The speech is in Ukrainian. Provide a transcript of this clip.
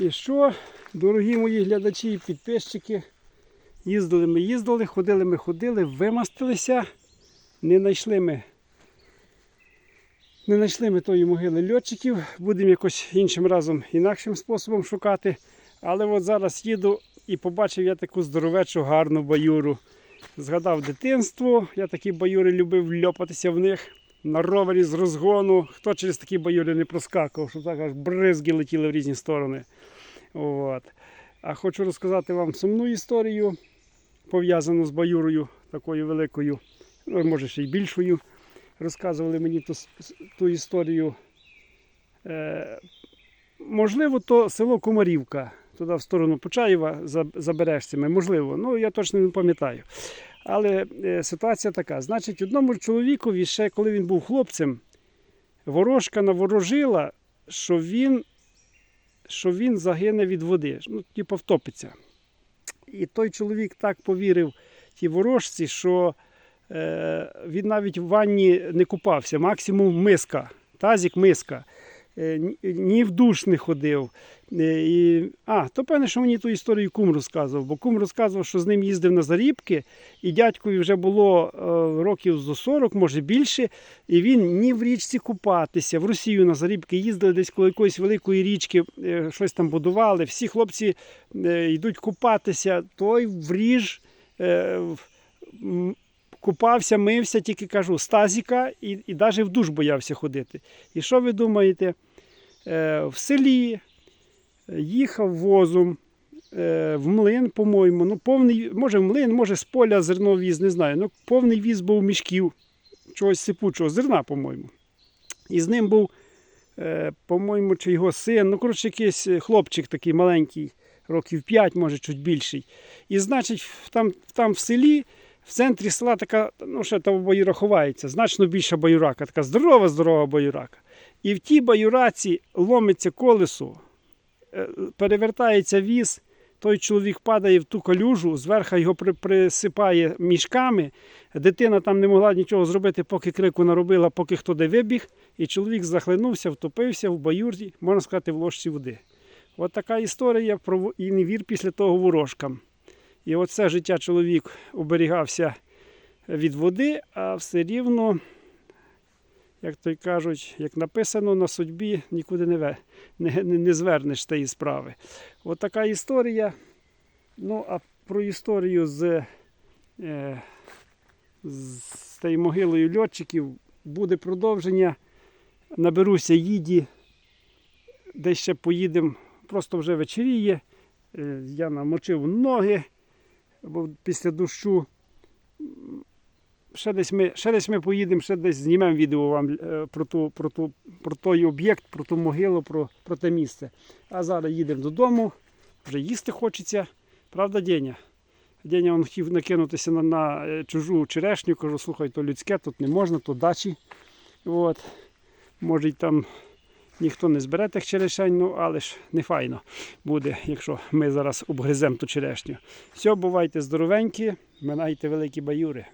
І що, дорогі мої глядачі і підписчики, їздили ми, їздили, ходили ми, ходили, вимастилися, не знайшли ми. Не знайшли ми тої могили льотчиків, будемо якось іншим разом інакшим способом шукати. Але от зараз їду і побачив я таку здоровечу гарну баюру. Згадав дитинство, я такі баюри любив льопатися в них на ровері з розгону. Хто через такі баюри не проскакував, щоб так аж бризги летіли в різні сторони. От. А хочу розказати вам сумну історію, пов'язану з баюрою, такою великою, ну, може ще й більшою. Розказували мені ту, ту історію. Е, можливо, то село Комарівка, туди в сторону Почаєва за. Можливо, ну я точно не пам'ятаю. Але е, ситуація така: значить, одному чоловікові, ще коли він був хлопцем, ворожка наворожила, що він, що він загине від води, ну, типу втопиться. І той чоловік так повірив тій ворожці, що е, він навіть в ванні не купався, максимум миска, тазик миска. Е, ні- в душ не ходив. Е, І, а, то певне, що мені ту історію кум розказував, бо кум розказував, що з ним їздив на зарібки, і дядькові вже було е, років зо 40, може більше, і він ні в річці купатися, в Росію на зарібки їздили десь коло якоїсь великої річки, щось там будували. Всі хлопці йдуть купатися, той в ріж. в- м, Купався, мився, тільки кажу, з тазіка і, і навіть в душ боявся ходити. І що ви думаєте? Е, в селі їхав возом е, в млин, по-моєму. Ну, повний, може в млин, може з поля зерно віз, не знаю. Ну, повний віз був мішків, чогось сипучого, зерна, по-моєму. І з ним був, е, по-моєму, чи його син, ну, коротше, якийсь е, хлопчик такий маленький, років 5, може, чуть більший. І, значить, там, там в селі. В центрі села така, ну ще та баюра ховається, значно більша баюрака, така здорова, здорова баюрака. І в тій баюраці ломиться колесо, е, перевертається віз, той чоловік падає в ту калюжу, зверху його при- присипає мішками. Дитина там не могла нічого зробити, поки крику наробила, поки хто де вибіг. І чоловік захлинувся, втопився в баюрі, можна сказати, в ложці води. От така історія про і не вір після того ворожкам. І оце життя чоловік оберігався від води, а все рівно, як то й кажуть, як написано на судьбі, нікуди не, не, не, не звернеш тієї справи. От така історія. Ну, а про історію з, е, з тією могилою льотчиків буде продовження. Наберуся їді, десь ще поїдемо, просто вже вечеріє. Е, Я намочив ноги, бо після дощу. Ще десь ми, ще десь ми поїдемо, ще десь знімемо відео вам е, про, ту, про, ту, про той об'єкт, про ту могилу, про, про те місце. А зараз їдемо додому, вже їсти хочеться. Правда, Деня? Деня він хотів накинутися на, на е, чужу черешню, кажу, слухай, то людське, тут не можна, то дачі. От. Може й там ніхто не збере тих черешень, ну але ж не файно буде, якщо ми зараз обгриземо ту черешню. Все, бувайте здоровенькі, минайте великі баюри.